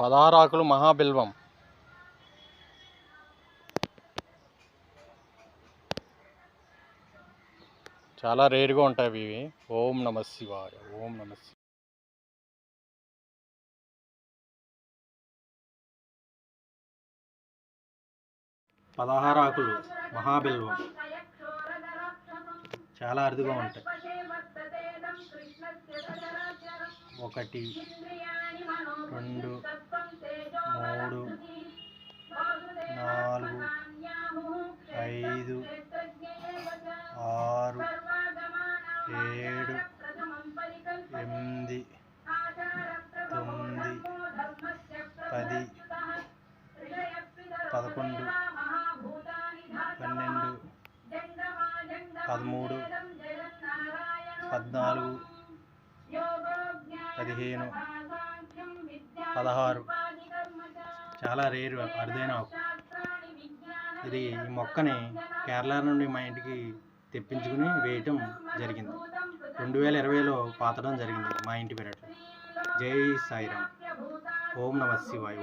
పదారాకులు మహాబిల్వం. చాలా రేరుగా ఉంటాయి ఇవి. ఓం నమ శివాయ ఓం నమ పదహారాకులు మహాబిల్వం. చాలా అరుదుగా ఉంటాయి. ఒకటి రెండు మూడు నాలుగు ఐదు ఆరు ఏడు ఎనిమిది తొమ్మిది పది పదకొండు పన్నెండు పదమూడు పద్నాలుగు పదిహేను పదహారు. చాలా రేరు అరుదైన ఆకు ఇది ఈ మొక్కని కేరళ నుండి మా ఇంటికి తెప్పించుకుని వేయటం జరిగింది. రెండు వేల ఇరవైలో పాతడం జరిగింది మా ఇంటి పెరట్లో జై సాయిరామ్. ఓం నమ శివాయ.